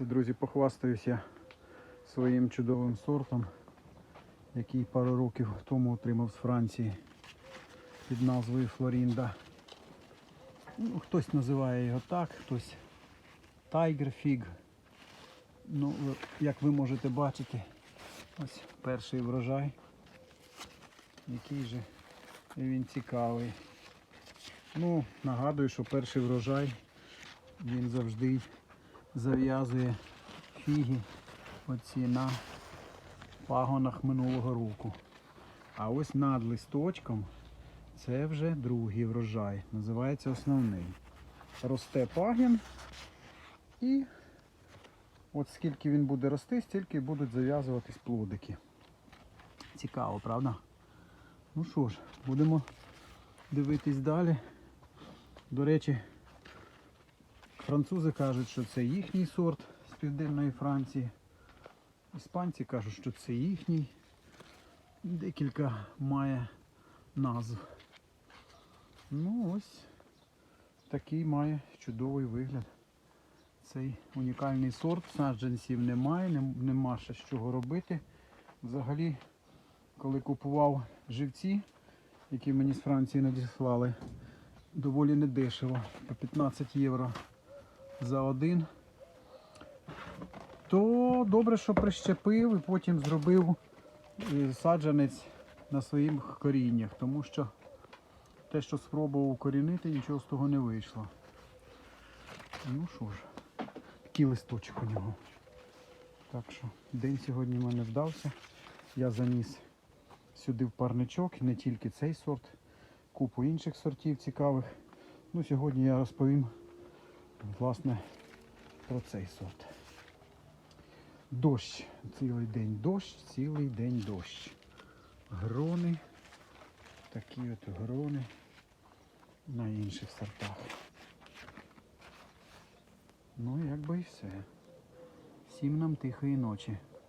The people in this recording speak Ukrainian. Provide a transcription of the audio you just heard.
Це, друзі, похвастаюся своїм чудовим сортом, який пару років тому отримав з Франції під назвою Флорінда. Ну, хтось називає його так, хтось Tiger Fig. Ну, як ви можете бачити, ось перший врожай. Який же він цікавий. Ну, нагадую, що перший врожай він завжди зав'язує фіги оці на пагонах минулого року. А ось над листочком це вже другий врожай. Називається основний. Росте пагін і от скільки він буде рости, стільки будуть зав'язуватись плодики. Цікаво, правда? Ну що ж, будемо дивитись далі. До речі, французи кажуть, що це їхній сорт з південної Франції. Іспанці кажуть, що це їхній. Декілька має назв. Ну ось такий має чудовий вигляд. Цей унікальний сорт, саджанців немає, нема ще з чого робити. Взагалі, коли купував живці, які мені з Франції надіслали, доволі недешево, по 15 євро за один. То добре, що прищепив і потім зробив е, саджанець на своїх коріннях, тому що те, що спробував укорінити, нічого з того не вийшло. Ну що ж, такий листочок у нього. Так що день сьогодні в мене вдався. Я заніс сюди в парничок, не тільки цей сорт, купу інших сортів цікавих. Ну, сьогодні я розповім власне про цей сорт. Дощ, цілий день дощ, цілий день дощ. Грони, такі от грони на інших сортах. Ну, якби і все. Всім нам тихої ночі.